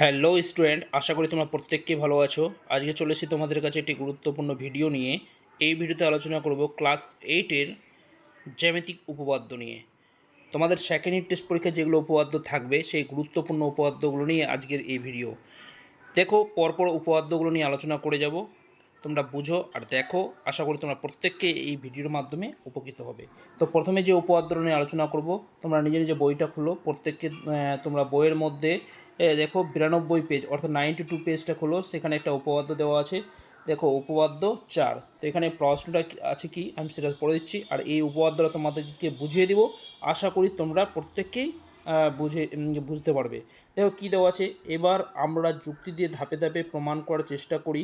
Hello student, আশা করি তোমরা প্রত্যেককে ভালো আছো। আজকে চলে এসেছি তোমাদের কাছে একটি গুরুত্বপূর্ণ ভিডিও নিয়ে। এই ভিডিওতে আলোচনা করব ক্লাস এইটের জ্যামিতিক উপপাদ্য নিয়ে। তোমাদের সেকেন্ড ইউনিট টেস্ট পরীক্ষায় যেগুলো উপপাদ্য থাকবে, সেই গুরুত্বপূর্ণ উপপাদ্যগুলো নিয়ে আজকের এই ভিডিও। দেখো, পরপর উপপাদ্যগুলো নিয়ে আলোচনা করে যাব। তোমরা বুঝো আর দেখো, আশা করি তোমরা প্রত্যেককে এই ভিডিওর মাধ্যমে উপকৃত হবে। তো প্রথমে যে উপপাদ্য নিয়ে আলোচনা করব, তোমরা নিজে নিজে বইটা খুলো। প্রত্যেককে তোমরা বইয়ের মধ্যে দেখো বিরানব্বই পেজ অর্থাৎ নাইনটি টু পেজটা খোলো, সেখানে একটা উপপাদ্য দেওয়া আছে। দেখো, উপপাদ্য চার। তো এখানে প্রশ্নটা আছে কি? আমি সেটা পড়ে দিচ্ছি। আর এই উপপাদ্যটা তোমাদেরকে বুঝিয়ে দিব। আশা করি তোমরা প্রত্যেককেই বুঝে বুঝতে পারবে। দেখো কী দেওয়া আছে? এবার আমরা যুক্তি দিয়ে ধাপে ধাপে প্রমাণ করার চেষ্টা করি।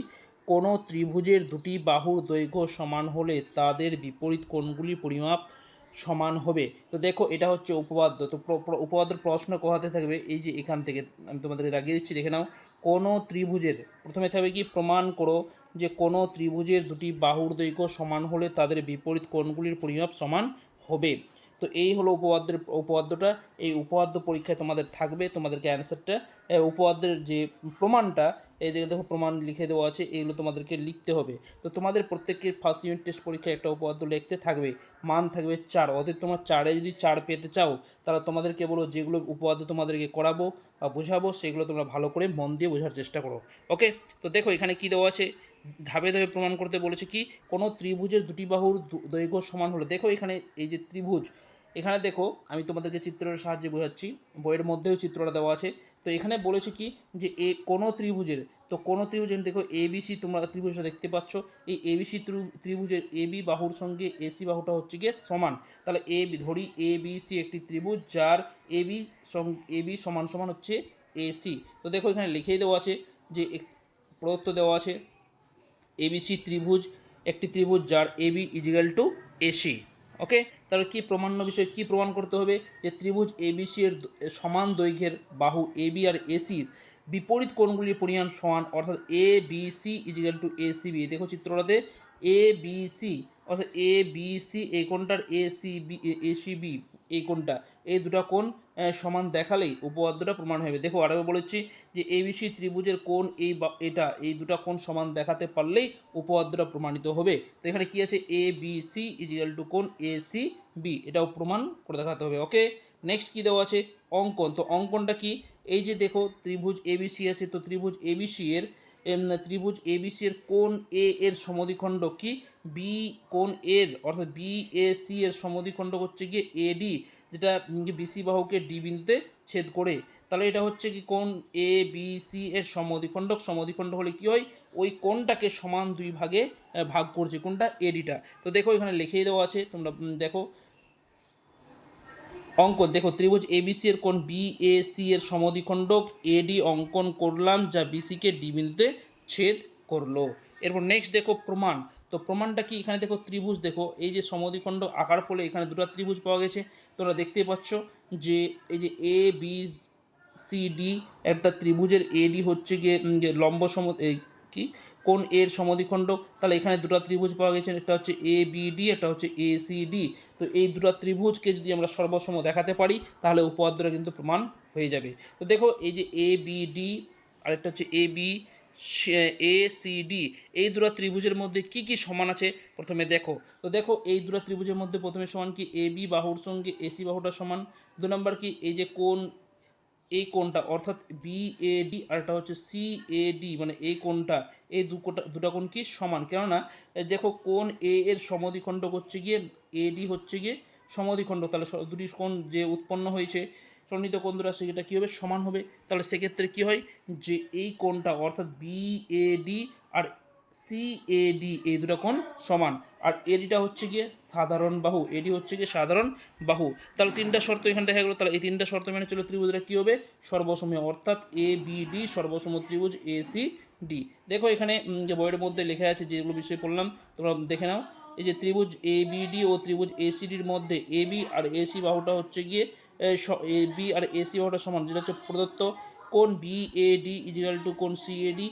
কোনো ত্রিভুজের দুটি বাহুর দৈর্ঘ্য সমান হলে তাদের বিপরীত কোণগুলির পরিমাপ সমান হবে। তো দেখো, এটা হচ্ছে উপপাদ্য। তো উপপাদ্যের প্রশ্ন কোথাতে থাকবে? এই যে এখান থেকে আমি তোমাদেরকে লাগিয়ে দিচ্ছি, দেখে নাও। কোনো ত্রিভুজের, প্রথমে থাকবে কি? প্রমাণ করো যে কোনো ত্রিভুজের দুটি বাহুর দৈর্ঘ্য সমান হলে তাদের বিপরীত কোণগুলির পরিমাপ সমান হবে। তো এই হলো উপপাদ্যের, উপপাদ্যটা। এই উপপাদ্য পরীক্ষায় তোমাদের থাকবে, তোমাদেরকে অ্যান্সারটা উপপাদ্যের যে প্রমাণটা এই দিকে দেখো প্রমাণ লিখে দেওয়া আছে, এগুলো তোমাদেরকে লিখতে হবে। তো তোমাদের প্রত্যেকের ফার্স্ট ইউনিট টেস্ট পরীক্ষায় একটা উপপাদ্য লিখতে থাকবে, মান থাকবে চার। অতএব তোমার চারে যদি চার পেতে চাও, তাহলে তোমাদেরকে বলো যেগুলো উপপাদ্য তোমাদেরকে করাবো বা বোঝাবো, সেগুলো তোমরা ভালো করে মন দিয়ে বোঝার চেষ্টা করো। ওকে তো দেখো এখানে কি দেওয়া আছে? ধাপে ধাপে প্রমাণ করতে বলেছে কি, কোনো ত্রিভুজের দুটি বাহুর দৈর্ঘ্য সমান হলে, দেখো এখানে এই যে ত্রিভুজ, এখানে দেখো আমি তোমাদেরকে চিত্রের সাহায্যে বোঝাচ্ছি, বইয়ের মধ্যেও চিত্রটা দেওয়া আছে। তো এখানে বলেছে কি যে এ কোনো ত্রিভুজের, তো কোনো ত্রিভুজের, দেখো এবিসি তোমরা ত্রিভুজটা দেখতে পাচ্ছ। এই এবিসি ত্রিভুজের এবি বাহুর সঙ্গে এসি বাহুটা হচ্ছে গিয়ে সমান। তাহলে এ ধরি এ বি সি একটি ত্রিভুজ যার এবি এবি সমান সমান হচ্ছে এসি তো দেখো এখানে লিখেই দেওয়া আছে যে প্রদত্ত দেওয়া আছে এবিসি ত্রিভুজ, একটি ত্রিভুজ যার AB is equal to AC okay তাহলে কি প্রমাণ্য বিষয়, কি প্রমাণ করতে হবে? যে ত্রিভুজ এবিসি এর সমান দৈর্ঘ্যের বাহু এবি আর এসির বিপরীত কোণগুলির পরিমাণ সমান, অর্থাৎ A B C is equal to A C B দেখো চিত্রটাতে এ বি সি অর্থাৎ এ বি সি এই কোণটার A C B A C B এই কোণটা, এই দুটো কোণ সমান দেখালেই উপপাদ্যটা প্রমাণ হবে দেখো আরও বলেছি যে এবিসি ত্রিভুজের কোণ এই বা, এটা, এই দুটো কোণ সমান দেখাতে পারলেই উপপাদ্যটা প্রমাণিত হবে। তো এখানে কি আছে? A, B, C is equal to কোণ এ, সি, বি, এটাও প্রমাণ করে দেখাতে হবে। ওকে নেক্সট কি দেওয়া আছে? অঙ্কন। তো অঙ্কনটা কি? এই যে দেখো, ত্রিভুজ এবিসি আছে, তো ত্রিভুজ এবিসি এর ত্রিভুজ এবিসি এর কোণ এ এর সমদ্বিখণ্ড কি? বি কোণ এর, অর্থাৎ বি এ সি এর সমদ্বিখণ্ড হচ্ছে গিয়ে এডি যেটা বিসি বাহুকে ডি বিন্দুতে ছেদ করে। তাহলে এটা হচ্ছে কি কোণ এ বি সি এর সমদ্বিখণ্ডক? সমদ্বিখণ্ড হলে কি হয়? ওই কোণটাকে সমান দুই ভাগে ভাগ করছে, কোনটা? এডিটা তো দেখো এখানে লিখেই দেওয়া আছে, তোমরা দেখো। অঙ্কন দেখো ত্রিভুজ এবিসি এর কোণ বি এ সি এর সমদ্বিখণ্ডক এডি অঙ্কন করলাম যা বিসিকে ডি বিন্দুতে ছেদ করল। এরপর নেক্সট দেখো প্রমাণ, তো প্রমাণটা কি? এখানে দেখো ত্রিভুজ, দেখো এই যে সমদ্বিখণ্ড আকার ফলে এখানে দুটো ত্রিভুজ পাওয়া গেছে। তোমরা দেখতেই পাচ্ছ যে এই যে এ বি সি ডি একটা ত্রিভুজের এডি হচ্ছে গিয়ে লম্ব সম কি? কোন এর সমদ্বিখণ্ড তাহলে এখানে দুটো ত্রিভুজ পাওয়া গেছে। একটা হচ্ছে এ বি ডি একটা হচ্ছে এ সি ডি তো এই দুটো ত্রিভুজকে যদি আমরা সর্বসম দেখাতে পারি, তাহলে উপপাদ্যটা কিন্তু প্রমাণ হয়ে যাবে। তো দেখো, এই যে এ বি ডি আরেকটা হচ্ছে A B A C D এই দুটো ত্রিভুজের মধ্যে কি কি সমান আছে? প্রথমে দেখো। তো দেখো, এই দুটো ত্রিভুজের মধ্যে প্রথমে সমান কি? এ বি বাহুর সঙ্গে এসি বাহুটা সমান। দু নম্বর কি? এই যে কোন এই কোণটা, অর্থাৎ বি এ ডি আর একটা হচ্ছে সি এ ডি মানে এই কোণটা এই দু কোটা দুটা কোণ কি সমান। কেননা দেখো কোণ এ এর সমদ্বিখণ্ড হচ্ছে গিয়ে এ ডি হচ্ছে গিয়ে সমদ্বিখণ্ড। তাহলে দুটি কোণ যে উৎপন্ন হয়েছে, সন্নিহিত কোণ দুটা সেটা কী হবে? সমান হবে। তাহলে সেক্ষেত্রে কী হয়? যে এই কোণটা, অর্থাৎ বি এ ডি আর সি এ ডি এই দুটো কোণ সমান। আর এডিটা হচ্ছে গিয়ে সাধারণ বাহু। এডি হচ্ছে গিয়ে সাধারণ বাহু। তাহলে তিনটা শর্ত এখানে দেখা গেলো। তাহলে এই তিনটা শর্ত মেনে চলে ত্রিভুজটা কী হবে? সর্বসময়। অর্থাৎ এ বি সর্বসম ত্রিভুজ এ সি ডি দেখো এখানে যে বইয়ের মধ্যে লেখা আছে যেগুলো বিষয় পড়লাম, তোমরা দেখে নাও। এই যে ত্রিভুজ এ বি ডি ও ত্রিভুজ এ সি ডির মধ্যে A B R A C বাহুটা হচ্ছে গিয়ে, A B R A C বাহুটা সমান। যেটা হচ্ছে প্রদত্ত কোন B A is equal to কোন সি এ ডি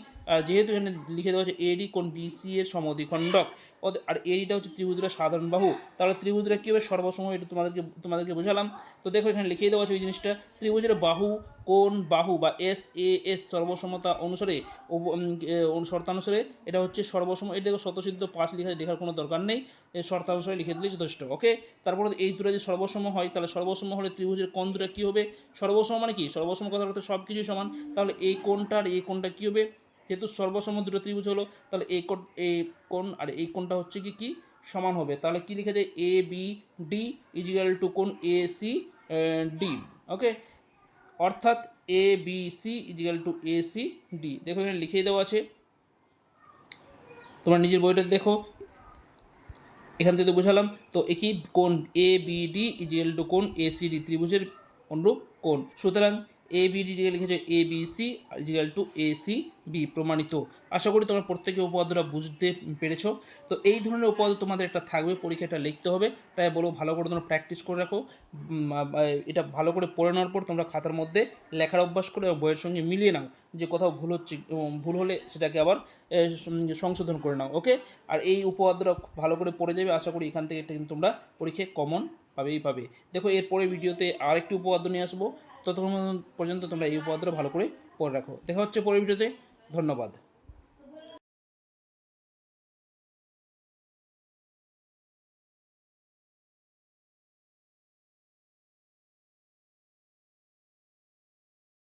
যেহেতু এখানে লিখে দেওয়া আছে এডি কোন বিসি এর সমদ্বিখণ্ডক আর এডিটা হচ্ছে ত্রিভুজরা সাধারণ বাহু। তাহলে ত্রিভুজটা কী হবে? সর্বসম এটা তোমাদেরকে তোমাদেরকে বোঝালাম। তো দেখো এখানে লিখে দেওয়া আছে ওই জিনিসটা। ত্রিভুজের বাহু কোন বাহু বা এস এ এস সর্বসমতা অনুসারে শর্তানুসারে এটা হচ্ছে সর্বসম এটা দেখো শতসিদ্ধ পাঁচ লিখে লেখার কোনো দরকার নেই। শর্তানুসারে লিখে দিলে যথেষ্ট, ওকে? তারপরে এই দুটো যদি সর্বসম হয়, তাহলে সর্বসম হলে ত্রিভুজের কোন দুটো কী হবে? সর্বসম মানে কি? সর্বসম কথা বলতে সব কিছুই সমান। তাহলে এই কোণটা আর এই কোনটা কী হবে? যেহেতু সর্বসম দুটো ত্রিভুজ হলো, তাহলে এই কোণ এই কোণ আর এই কোণটা হচ্ছে কি কি? সমান হবে। তাহলে কি লিখে যায় A B D is equal to কোণ এ সি ডি ওকে অর্থাৎ A B C is equal to A C D দেখো এখানে লিখেই দেওয়া আছে। তোমরা নিজের বইটা দেখো। এখান থেকে তো বুঝালাম। তো একই কোণ A B D is equal to কোণ এ সি ডি ত্রিভুজের অনুরূপ কোণ। সুতরাং এ বি ডি লিখেছে A B C is equal to A C B প্রমাণিত। আশা করি তোমরা প্রত্যেকে উপপাদ্যটা বুঝতে পেরেছ। তো এই ধরনের উপপাদ্য তোমাদের একটা থাকবে, পরীক্ষাটা লিখতে হবে। তাই বলব ভালো করে তোমরা প্র্যাকটিস করে রাখো। এটা ভালো করে পড়ে নেওয়ার পর তোমরা খাতার মধ্যে লেখার অভ্যাস করে এবং বইয়ের সঙ্গে মিলিয়ে নাও। যে কোথাও ভুল হচ্ছে ভুল হলে সেটাকে আবার সংশোধন করে নাও ওকে আর এই উপপাদ্যটা ভালো করে পড়ে যাবে। আশা করি এখান থেকে একটা কিন্তু তোমরা পরীক্ষায় কমন পাবেই পাবে। দেখো এরপরে ভিডিওতে আরেকটি উপপাদ্য নিয়ে আসব। ততক্ষণ পর্যন্ত তোমরা এই উপাদ্র ভালো করে পরে রাখো। দেখা হচ্ছে পরের ভিডিওতে। ধন্যবাদ।